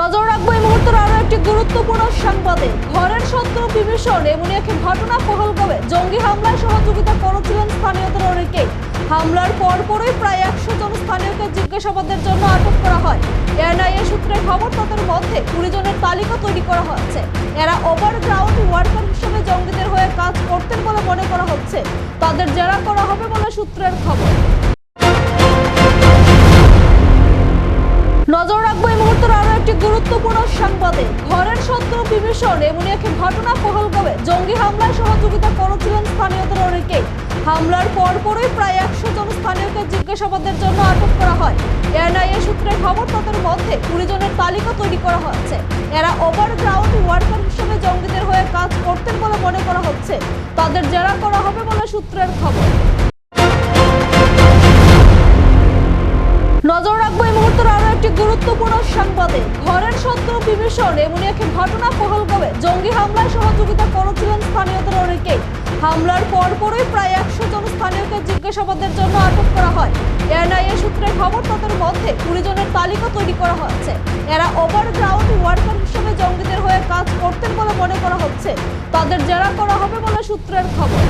নজর রাখব এই মুহূর্তের আরও একটি গুরুত্বপূর্ণ সংবাদে। ঘরের শত্রু বিভীষণ, এমনই একটি ঘটনা পহলগামে জঙ্গি হামলায় সহযোগিতা করেছিলেন স্থানীয়দের অনেকেই হামলার পরপরই প্রায় একশো জন স্থানীয়কে জিজ্ঞাসাবাদের জন্য আটক করা হয়। এনআইএ সূত্রে খবর, তাদের মধ্যে কুড়ি জনের তালিকা তৈরি করা হয়েছে এরা ওভারগ্রাউন্ড ওয়ার্কার হিসেবে জঙ্গিদের হয়ে কাজ করতেন বলে মনে করা হচ্ছে। তাদের জেরা করা হবে বলে সূত্রের খবর। সংবাদে ঘরের শত্রু বিভীষণ এমন একটি ঘটনা পহলগামে জঙ্গি হামলায় সহযোগিতা করেছিলেন স্থানীয়দের অনেকেই হামলার পরপরই প্রায় একশো জন স্থানীয়কে জিজ্ঞাসাবাদের জন্য আটক করা হয়। এনআইএ সূত্রে খবর, তাদের মধ্যে কুড়ি জনের তালিকা তৈরি করা হয়েছে। এরা ওভারগ্রাউন্ড ওয়ার্কার হিসেবে জঙ্গিদের হয়ে কাজ করতেন বলে মনে করা হচ্ছে। তাদের জেরা করা হবে বলে সূত্রের গুরুত্বপূর্ণ সংবাদে ঘরের শত্রু বিভীষণ এমনই একটি ঘটনা পহলগামে জঙ্গি হামলায় সহযোগিতা করেছিলেন স্থানীয়দের অনেকেই। হামলার পরপরই প্রায় একশো জন স্থানীয়কে জিজ্ঞাসাবাদের জন্য আটক করা হয়। এনআইএ সূত্রে খবর, তাদের মধ্যে কুড়ি জনের তালিকা তৈরি করা হয়েছে। এরা ওভারগ্রাউন্ড ওয়ার্কার হিসেবে জঙ্গিদের হয়ে কাজ করতেন বলে মনে করা হচ্ছে। তাদের জেরা করা হবে বলে সূত্রের খবর।